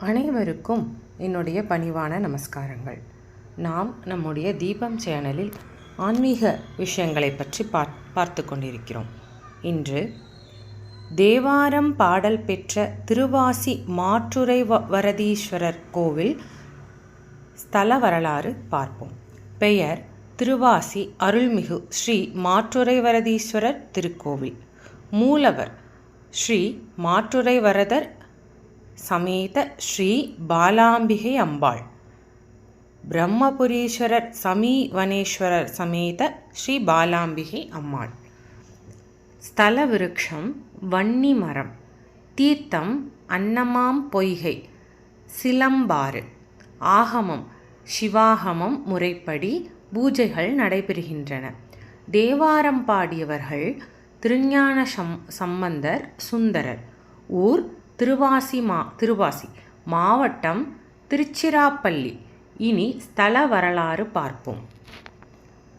அனைவருக்கும் என்னுடைய பணிவான நமஸ்காரங்கள். நாம் நம்முடைய தீபம் சேனலில் ஆன்மீக விஷயங்களை பற்றி பார் பார்த்து கொண்டிருக்கிறோம். இன்று தேவாரம் பாடல் பெற்ற திருவாசி மாற்றுரை வ- வரதீஸ்வரர் கோவில் ஸ்தல வரலாறு பார்ப்போம். பெயர் திருவாசி அருள்மிகு ஸ்ரீ மாற்றுரைவரதீஸ்வரர் திருக்கோவில். மூலவர் ஸ்ரீ மாற்றுரைவரதர் சமேத ஸ்ரீ பாலாம்பிகை அம்பாள். பிரம்மபுரீஸ்வரர் சமீவனேஸ்வரர் சமேத ஸ்ரீ பாலாம்பிகை அம்மாள். ஸ்தல விருட்சம் வன்னி மரம் தீர்த்தம் அன்னமாம் பொய்கை சிலம்பாறு ஆகமம் சிவாகமம் முறைப்படி பூஜைகள் நடைபெறுகின்றன. தேவாரம் பாடியவர்கள் திருஞான சம் சம்பந்தர் சுந்தரர். ஊர் திருவாசி மா திருவாசி. மாவட்டம் திருச்சிராப்பள்ளி. இனி ஸ்தல வரலாறு பார்ப்போம்.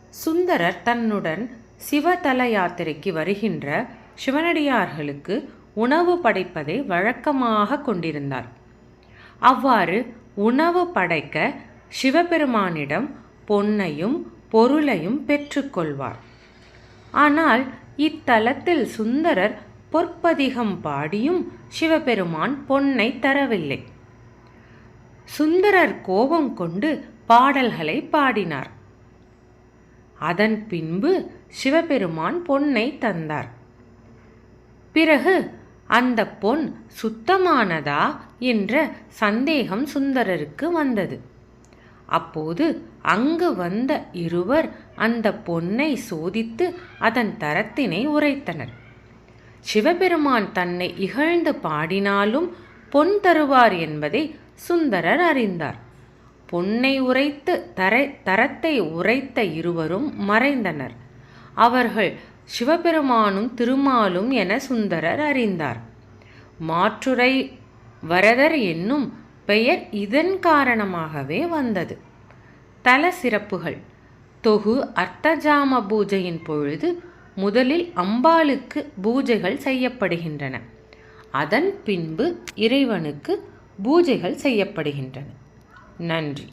சுந்தரர் தன்னுடன் சிவதல யாத்திரைக்கு வருகின்ற சிவனடியார்களுக்கு உணவு படைப்பதை வழக்கமாக கொண்டிருந்தார். அவ்வாறு உணவு படைக்க சிவபெருமானிடம் பொன்னையும் பொருளையும் பெற்றுக்கொள்வார் ஆனால் இத்தலத்தில் சுந்தரர் பொற்பதிகம் பாடியும் சிவபெருமான் பொன்னை தரவில்லை. சுந்தரர் கோபம் கொண்டு பாடல்களை பாடினார். அதன் பின்பு சிவபெருமான் பொன்னை தந்தார். பிறகு அந்த பொன் சுத்தமானதா என்ற சந்தேகம் சுந்தரருக்கு வந்தது. அப்போது அங்கு வந்த இருவர் அந்த பொன்னை சோதித்து அதன் தரத்தினை உரைத்தனர். சிவபெருமான் தன்னை இகழ்ந்து பாடினாலும் பொன் தருவார் என்பதை சுந்தரர் அறிந்தார். பொன்னை உரைத்து தரை தரத்தை உரைத்த இருவரும் மறைந்தனர். அவர்கள் சிவபெருமானும் திருமாலும் என சுந்தரர் அறிந்தார். மாற்றுரை வரதர் என்னும் பெயர் இதன் காரணமாகவே வந்தது. தல சிறப்புகள் தொகு அர்த்தஜாம பூஜையின் பொழுது முதலில் அம்பாளுக்கு பூஜைகள் செய்யப்படுகின்றன. அதன் பின்பு இறைவனுக்கு பூஜைகள் செய்யப்படுகின்றன. நன்றி.